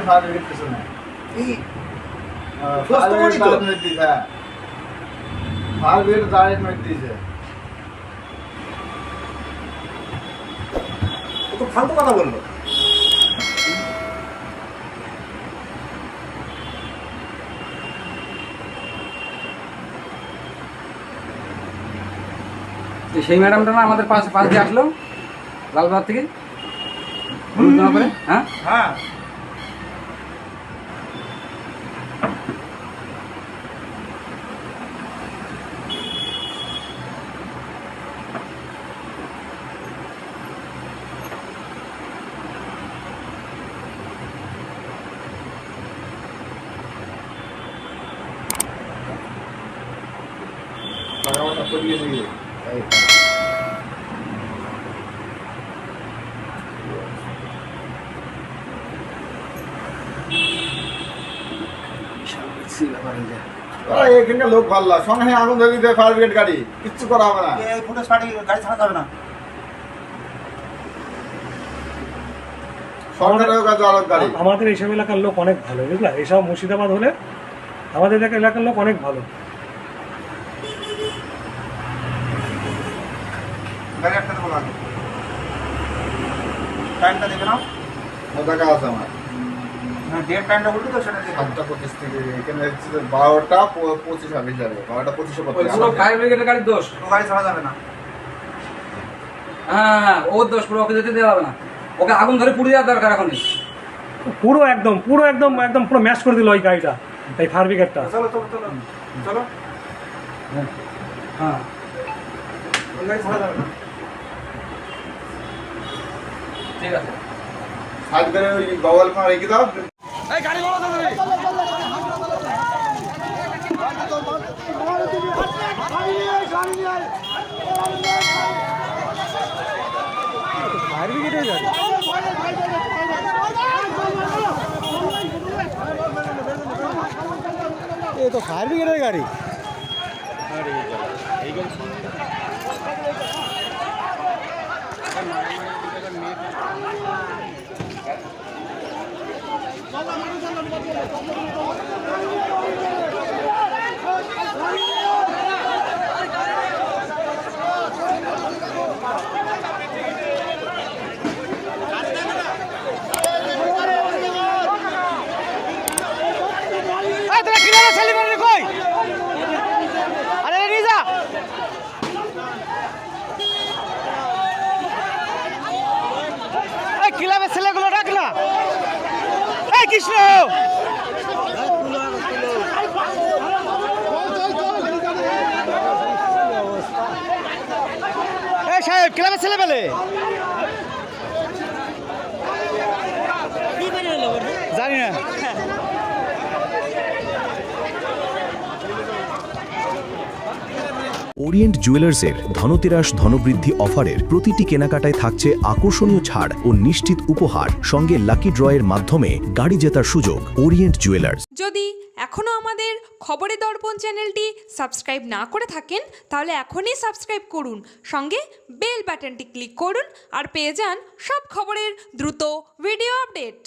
Fire brigade পিছনে এই fire দোস্ত ব্রিগেড বাড়ি তো? মেরে দিয়েছে হ্যাঁ ফালতু কথা বলল সেই ম্যাডামটা না আমাদের পাশ পাশ দিয়ে আসলো? লালবাগ থেকে? হলুদ হ্যাঁ? হ্যাঁ। এখানকার লোক সঙ্গে আগুন ধরে দিতে ফায়ার ব্রিগেড গাড়ি। কিচ্ছু করা হবে না। এই পার্টি গাড়ি ছাড়া যাবে না। সরকারের কাছে আলোক গাড়ি। আমাদের এইসব এলাকার লোক অনেক ভালো বুঝলা? এইসব মুর্শিদাবাদ হলে আমাদের এলাকা- এলাকার লোক অনেক ভালো। গাড়ি আটকাতে বলা আগে টাইমটা দেখে নাও। টাকা আছে আমার। হ্যাঁ ডেট টাইমটা বললি তো সেটা। সাতটা পঁচিশ থেকে এখানে বারোটা পঁচিশ যাবে বারোটা পঁচিশে পুরো ফায়ার ব্রিগেডের গাড়ির দোষ। ও গাড়ি ছাড়া যাবে না। হ্যাঁ হ্যাঁ ওর দোষ পুরো ওকে যেতে দেওয়া যাবে না। ওকে আগুন ধরে পুড়ে দেওয়ার দরকার এখন। পুরো একদম পুরো একদম একদম পুরো ম্যাচ করে দিল ওই গাড়িটা এই ফায়ার ব্রিগেডটা চলো চলো চলো। চলো হ্যাঁ। ওই গাড়ি ছাড়া যাবে না। ঠিক আছে। সাইড ওই গগল ফোন রেখে দাও। ফায়ার ব্রিগেডের গাড়ি। এ তো ফায়ার ব্রিগেডের গাড়ি ছেলেগুলো ডাক না এই কৃষ্ণ! সাহেব ক্লাবের ছেলে ওরিয়েন্ট জুয়েলার্সের ধনতেরাস ধনবৃদ্ধি অফারের প্রতিটি কেনাকাটায় থাকছে আকর্ষণীয় ছাড় ও নিশ্চিত উপহার। সঙ্গে লাকি ড্রয়ের মাধ্যমে গাড়ি জেতার সুযোগ ওরিয়েন্ট জুয়েলার্স যদি এখনও আমাদের খবরের দর্পণ চ্যানেলটি সাবস্ক্রাইব না করে থাকেন, তাহলে এখনই সাবস্ক্রাইব করুন। সঙ্গে বেল বাটনটি ক্লিক করুন আর পেয়ে যান সব খবরের দ্রুত ভিডিও আপডেট।